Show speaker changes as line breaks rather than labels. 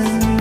listen